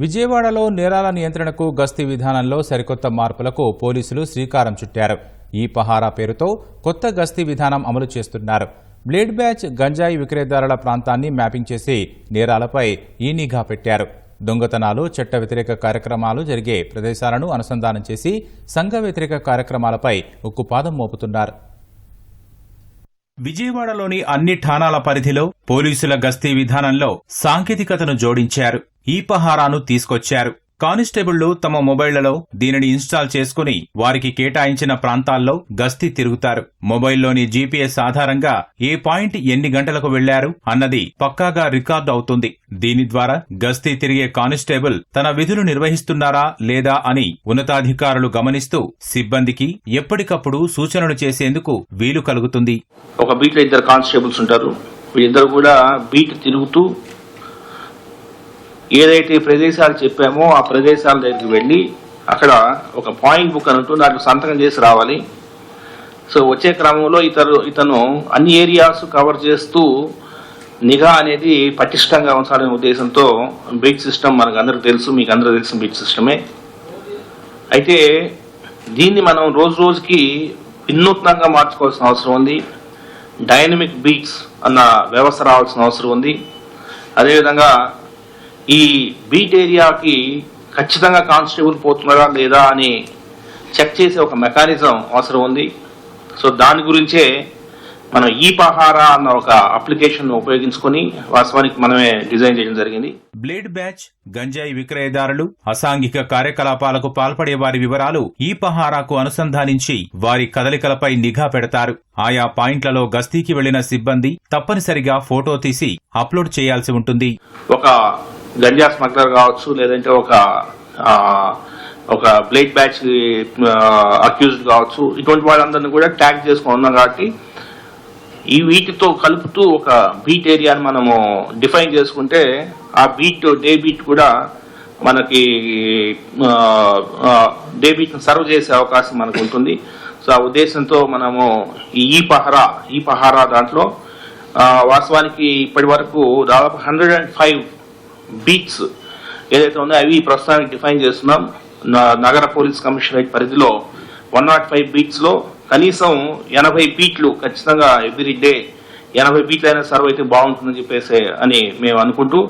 విజయవాడలో నేరాల నియంత్రణకు గస్తీ విధానంలో సరికొత్త మార్పులకు పోలీసులు శ్రీకారం చుట్టారు. ఈ పహారా పేరుతో కొత్త గస్తీ విధానం అమలు చేస్తున్నారు. బ్లేడ్ బ్యాచ్ గంజాయి విక్రయదారుల ప్రాంతాన్ని మ్యాపింగ్ చేసి నేరాలపై ఈ నిఘా పెట్టారు. దొంగతనాలు చట్ట వ్యతిరేక కార్యక్రమాలు జరిగే ప్రదేశాలను అనుసంధానం చేసి సంఘ వ్యతిరేక కార్యక్రమాలపై ఉక్కుపాదం మోపుతున్నారు. విజయవాడలోని అన్ని ఠాణాల పరిధిలో పోలీసుల గస్తీ విధానంలో సాంకేతికతను జోడించారు. ఈ పహారాను తీసుకొచ్చారు. కానిస్టేబుళ్ళు తమ మొబైళ్ళలో దీనిని ఇన్స్టాల్ చేసుకుని వారికి కేటాయించిన ప్రాంతాల్లో గస్తీ తిరుగుతారు. మొబైల్లోని జీపీఎస్ ఆధారంగా ఏ పాయింట్ ఎన్ని గంటలకు వెళ్ళారు అన్నది పక్కాగా రికార్డు అవుతుంది. దీని ద్వారా గస్తీ తిరిగే కానిస్టేబుల్ తన విధులు నిర్వహిస్తున్నారా లేదా అని ఉన్నతాధికారులు గమనిస్తూ సిబ్బందికి ఎప్పటికప్పుడు సూచనలు చేసేందుకు వీలు కలుగుతుంది. ఒక బీట్లో ఇద్దరు కానిస్టేబుల్స్ ఉంటారు. వీళ్ళిద్దరు కూడా బీట్ తిరుగుతూ ఏదైతే ప్రదేశాలు చెప్పామో ఆ ప్రదేశాల దగ్గరికి వెళ్ళి అక్కడ ఒక పాయింట్ బుక్ అని ఉంటుంది దాంట్లో సంతకం చేసి రావాలి. సో వచ్చే క్రమంలో ఇతరు ఇతను అన్ని ఏరియాస్ కవర్ చేస్తూ నిఘా అనేది పటిష్టంగా ఉంచాలనే ఉద్దేశంతో బీచ్ సిస్టమ్ మనకు అందరికి తెలుసు మీకు అందరూ తెలిసిన బీచ్ సిస్టమే. అయితే దీన్ని మనం రోజు రోజుకి వినూత్నంగా మార్చుకోవాల్సిన అవసరం ఉంది. డైనమిక్ బీట్స్ అన్న వ్యవస్థ రావాల్సిన అవసరం ఉంది. అదేవిధంగా ఈ బీట్ ఏరియాకి ఖచ్చితంగా కానిస్టేబుల్ పోతున్నారా లేదా అని చెక్ చేసే ఒక మెకానిజం అవసరం ఉంది. సో దాని గురించే మనం ఈ పహారా అన్న ఒక అప్లికేషన్ ఉపయోగించుకొని వాస్తవానికి మనమే డిజైన్ చేయడం జరిగింది. బ్లేడ్ బ్యాచ్ గంజాయి విక్రయదారులు అసాంఘిక కార్యకలాపాలకు పాల్పడే వారి వివరాలు ఈ పహారాకు అనుసంధానించి వారి కదలికలపై నిఘా పెడతారు. ఆయా పాయింట్లలో గస్తీకి వెళ్ళిన సిబ్బంది తప్పనిసరిగా ఫోటో తీసి అప్లోడ్ చేయాల్సి ఉంటుంది. ఒక గంజా స్మగ్లర్ కావచ్చు లేదంటే ఒక ఒక బ్లేడ్ బ్యాచ్ అక్యూజ్డ్ కావచ్చు ఇటువంటి వాళ్ళందరినీ కూడా ట్యాగ్ చేసుకొని ఉన్నాం కాబట్టి ఈ వీటితో కలుపుతూ ఒక బీట్ ఏరియాని మనము డిఫైన్ చేసుకుంటే ఆ బీట్ డే బీట్ కూడా మనకి డే బీట్ సర్వ్ చేసే అవకాశం మనకు ఉంటుంది. సో ఆ ఉద్దేశంతో మనము ఈ పహరా ఈ పహారా దాంట్లో వాస్తవానికి ఇప్పటి వరకు దాదాపు హండ్రెడ్ అండ్ ఫైవ్ బీట్స్ ఏదైతే ఉందో అవి ప్రస్తుతానికి డిఫైన్ చేస్తున్నాం. నగర పోలీస్ కమిషనరేట్ పరిధిలో వన్ నాట్ ఫైవ్ బీచ్లో కనీసం ఎనభై బీట్లు ఖచ్చితంగా ఎవ్రీ డే ఎనభై బీట్లు అయినా సర్వ్ అయితే బాగుంటుందని చెప్పేసి అని మేము అనుకుంటూ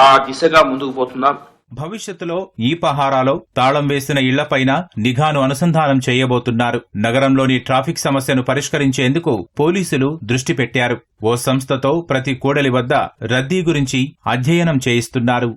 ఆ దిశగా ముందుకు పోతున్నాం. భవిష్యత్తులో ఈ పహారాలో తాళం వేసిన ఇళ్ళపైన నిఘాను అనుసంధానం చేయబోతున్నారు. నగరంలోని ట్రాఫిక్ సమస్యను పరిష్కరించేందుకు పోలీసులు దృష్టి పెట్టారు. ఓ సంస్థతో ప్రతి కూడలి వద్ద రద్దీ గురించి అధ్యయనం చేయిస్తున్నారు.